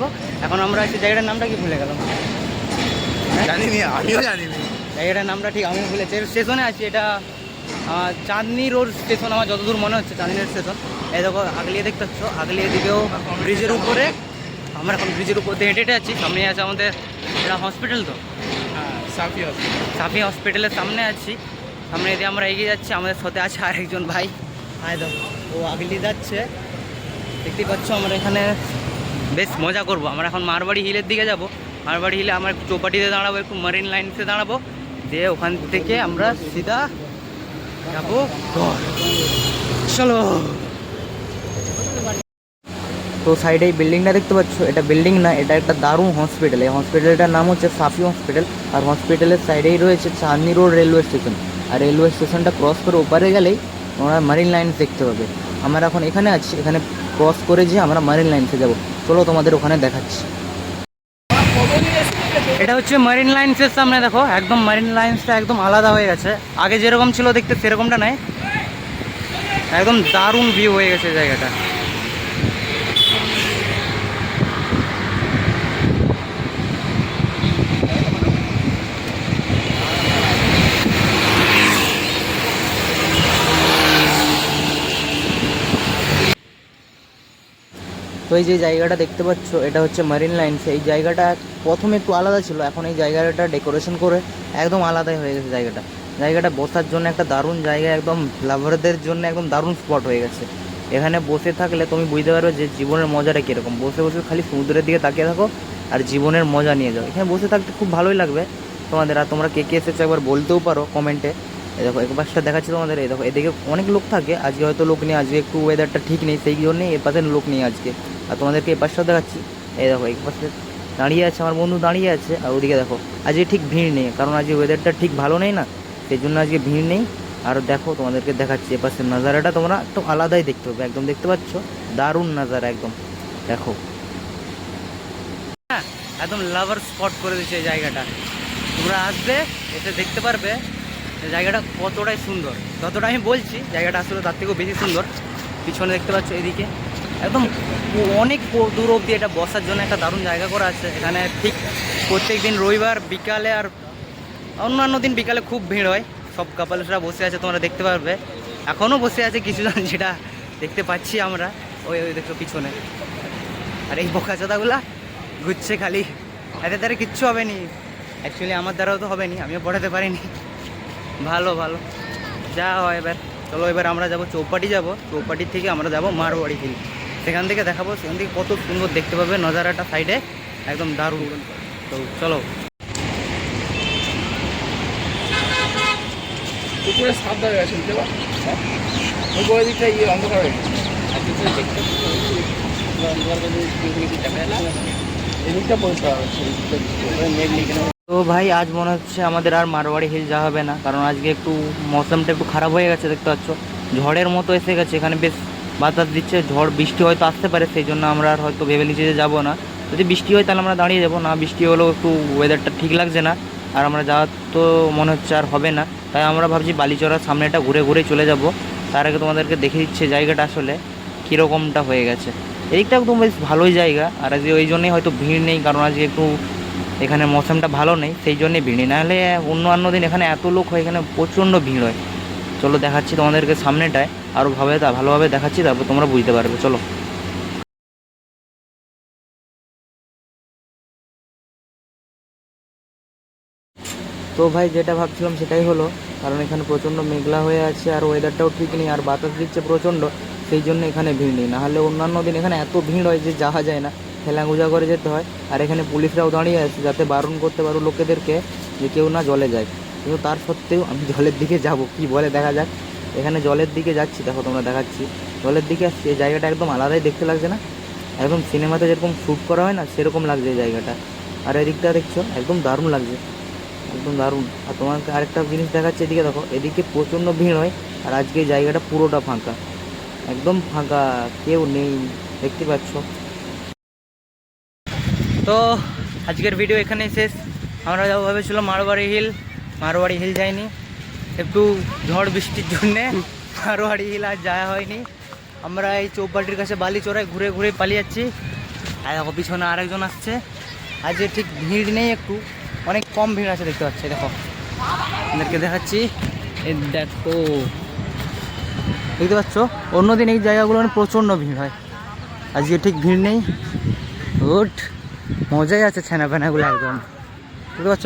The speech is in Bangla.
দেখো। এখন আমরা আছি জায়গাটার নামটা কি ভুলে গেলাম? জানি নি আমিও জানি নি জায়গাটার নামটা ঠিক আমি ভুলেছি স্টেশনে আছি এটা চাঁদনি রোড স্টেশন আমার যতদূর মনে হচ্ছে চাঁদনি রোড স্টেশন। এই দেখো আগলিয়ে দেখতে পাচ্ছ আগলিয়ে দিকেও ব্রিজের উপরে। আমরা এখন ব্রিজের উপর দিয়ে হেঁটে হেঁটে আছি সামনে আছে আমাদের এটা হসপিটাল তো? হ্যাঁ সাফি হসপিটাল সাফি হসপিটালের সামনে আছি। সামনে দিয়ে আমরা এগিয়ে যাচ্ছি আমাদের সাথে আছে আরেকজন ভাই। আয় দেখো ও আগলি যাচ্ছে। দেখতে পাচ্ছ আমরা এখানে বেশ মজা করব। আমরা এখন মারবাড়ি হিলের দিকে যাব। মারবাড়ি হিলে আমরা একটু চৌপাটিতে দাঁড়াবো, একটু মারিন লাইনসে দাঁড়াবো। দিয়ে ওখান থেকে আমরা সিধা যাব চলো। তো সাইডে এই বিল্ডিংটা দেখতে পাচ্ছ? এটা বিল্ডিং না, এটা একটা দারুণ হসপিটাল এই হসপিটালটার নাম হচ্ছে সাফি হসপিটাল আর হসপিটালের সাইডেই রয়েছে চাঁদনি রোড রেলওয়ে স্টেশন আর রেলওয়ে স্টেশনটা ক্রস করে ওপারে গেলেই তোমরা মারিন লাইন্স দেখতে পাবে। আমরা এখন এখানে আছি, এখানে ক্রস করে যে আমরা মারিন লাইন্সে যাব। চলো তোমাদের ওখানে দেখাচ্ছি। এটা হচ্ছে মারিন লাইন্সের সামনে দেখো, একদম মারিন লাইন্সটা একদম আলাদা হয়ে গেছে। আগে যেরকম ছিল দেখতে সেরকমটা নাই। একদম দারুণ ভিউ হয়ে গেছে জায়গাটা। তো এই যে জায়গাটা দেখতে পাচ্ছ, এটা হচ্ছে মারিন লাইন্স এই জায়গাটা প্রথমে একটু আলাদা ছিল, এখন এই জায়গাটা ডেকোরেশন করে একদম আলাদাই হয়ে গেছে জায়গাটা। জায়গাটা বসার জন্য একটা দারুণ জায়গা, একদম লাভারদের জন্য একদম দারুণ স্পট হয়ে গেছে। এখানে বসে থাকলে তুমি বুঝতে পারবে যে জীবনের মজাটা কীরকম। বসে বসে খালি সমুদ্রের দিকে তাকিয়ে থাকো আর জীবনের মজা নিয়ে যাও। এখানে বসে থাকতে খুব ভালোই লাগবে। তোমাদের আর তোমরা কে কে এসেছ একবার বলতেও পারো কমেন্টে এই দেখো এক পাশটা দেখাচ্ছি তোমাদের, এই দেখো, এদিকে অনেক লোক থাকে, আজকে হয়তো লোক নেই, আজকে একটু ওয়েদারটা ঠিক নেই, সেই জন্যই এ পাশে লোক নেই আজকে। আর তোমাদেরকে এ পাশটাও দেখাচ্ছি, এই দেখো, এই পাশে দাঁড়িয়ে আছে, আমার বন্ধু দাঁড়িয়ে আছে, আর ওদিকে দেখো, আজকে ঠিক ভিড় নেই, কারণ আজকে ওয়েদারটা ঠিক ভালো নেই না, সেই জন্য আজকে ভিড় নেই। আর দেখো, তোমাদেরকে দেখাচ্ছি এপাশের নাজারাটা তোমরা একটু আলাদাই দেখতে হবে একদম দেখতে পাচ্ছ? দারুণ নাজারা একদম, দেখো। হ্যাঁ একদম লাভার স্পট করে দিচ্ছে এই জায়গাটা। তোমরা আসবে, এসে দেখতে পারবে। জায়গাটা কতটাই সুন্দর যতটা আমি বলছি, জায়গাটা আসলে তার থেকেও বেশি সুন্দর। পিছনে দেখতে পাচ্ছ এদিকে। একদম অনেক দূর অবধি এটা বসার জন্য একটা দারুণ জায়গা করা আছে। এখানে ঠিক প্রত্যেক দিন রবিবার বিকালে আর অন্যান্য দিন বিকালে খুব ভিড় হয়। সব কাপালসরা বসে আছে, তোমরা দেখতে পারবে। এখনও বসে আছে কিছুজন, যেটা দেখতে পাচ্ছি আমরা। ওই ওই দেখো পিছনে। আর এই বোকাচোদাগুলা ঘুরছে খালি। এদের দ্বারা কিচ্ছু হবে নি। অ্যাকচুয়ালি আমার দ্বারাও তো হবে নি, আমিও পড়াতে পারিনি। ভালো ভালো। যা হয় এবার। চলো এবার আমরা যাব চৌপাটি যাব। চৌপাটি থেকে আমরা যাব মারোয়াড়ি হিল সেখান থেকে দেখাবো সেখান থেকে কত সুন্দর দেখতে পাবে নজারাটা সাইডে একদম দারুণ। তো চলো। উপরে সাপ ধরে গেছে বুঝতে উপরের দিকটা ইয়ে অন্ধকার হয়ে গেছে। এদিকটা পরিষ্কার হচ্ছে তো ভাই, আজ মনে হচ্ছে আমাদের আর মারোয়াড়ি হিল যাওয়া হবে না। কারণ আজকে একটু মৌসুমটা একটু খারাপ হয়ে গেছে, দেখতে পাচ্ছ। ঝড়ের মতো এসে গেছে, এখানে বেশ বাতাস দিচ্ছে। ঝড়, বৃষ্টি হয়তো আসতে পারে, সেই জন্য আমরা আর হয়তো ভেবে নিচ্ছি যে যাব না। যদি বৃষ্টি হয় তাহলে আমরা দাঁড়িয়ে যাব, না বৃষ্টি হলেও একটু ওয়েদারটা ঠিক লাগছে না। আর আমরা যাওয়ার তো মনে হচ্ছে আর হবে না। তাই আমরা ভাবছি বালিচড়ার সামনেটা ঘুরে ঘুরে চলে যাব। তার আগে তোমাদেরকে দেখে দিচ্ছে জায়গাটা আসলে কীরকমটা হয়ে গেছে। এদিকটা একদম বেশ ভালোই জায়গা। আর আজকে ওই জন্যই হয়তো ভিড় নেই, কারণ আজকে একটু এখানে মৌসুমটা ভালো নেই, সেই জন্যই ভিড় নাহলে অন্য অন্য দিন এখানে এত লোক হয় এখানে প্রচণ্ড ভিড় হয়। চলো দেখাচ্ছি তোমাদেরকে সামনেটায় আরও ভাবে তা ভালোভাবে দেখাচ্ছি, তারপর তোমরা বুঝতে পারবে, চলো। তো ভাই, যেটা ভাবছিলাম সেটাই হলো, কারণ এখানে প্রচণ্ড মেঘলা হয়ে আছে আর ওয়েদারটাও ঠিক নেই, আর বাতাস দিচ্ছে প্রচণ্ড, সেই জন্য এখানে ভিড় নেই। নাহলে অন্যান্য দিন এখানে এত ভিড় হয় যে যাওয়া যায় না। ঠেলাগুজা করে যেতে হয়। আর এখানে পুলিশরাও দাঁড়িয়ে আছে যাতে বারণ করতে পারো লোকেদেরকে যে কেউ না জলে যায়। কিন্তু তার সত্ত্বেও আমি জলের দিকে যাব, কি বলে দেখা যাক। এখানে জলের দিকে যাচ্ছি, দেখো তোমরা দেখাচ্ছি। জলের দিকে আসছি, এই জায়গাটা একদম আলাদাই দেখতে লাগছে না? একদম সিনেমাতে যেরকম শ্যুট করা হয় না, সেরকম লাগছে এই জায়গাটা। আর এদিকটা দেখছ, একদম দারুণ লাগছে। একদম দারুণ। আর তোমাকে আরেকটা জিনিস দেখাচ্ছে, এদিকে দেখো, এদিকে প্রচণ্ড ভিড় হয়, আর আজকে জায়গাটা পুরোটা ফাঁকা। একদম ফাঁকা, কেউ নেই, দেখতে পাচ্ছ। তো আজকের ভিডিও এখানে শেষ। আমরা যাব ভেবেছিলাম মারোয়াড়ি হিল মারোয়াড়ি হিল যাইনি। একটু ঝড় বৃষ্টির জন্যে মারোয়াড়ি হিল আর যাওয়া হয়নি। আমরা এই চৌপাটির কাছে বালি চড়ায় ঘুরে ঘুরে পালিয়ে যাচ্ছি। আর দেখো পিছনে আরেকজন আসছে। আজকে ঠিক ভিড় নেই একটু। অনেক কম ভিড় আছে দেখতে পাচ্ছি, দেখো। আপনাদেরকে দেখাচ্ছি। দেখো। দেখতে পাচ্ছ? অন্যদিন এই জায়গাগুলো প্রচণ্ড ভিড় হয়। আজকে ঠিক ভিড় নেই। গুড মজাই আছে ছানা ফেনাগুলো একদম। বুঝতে পারছ?